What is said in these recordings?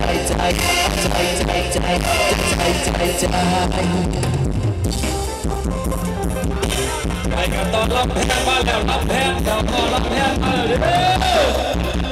I got to Mày cả tao I love ba lèo lắm hết, tao lắm hết ba lèo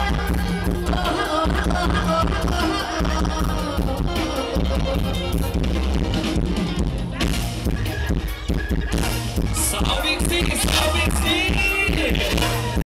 Thank you.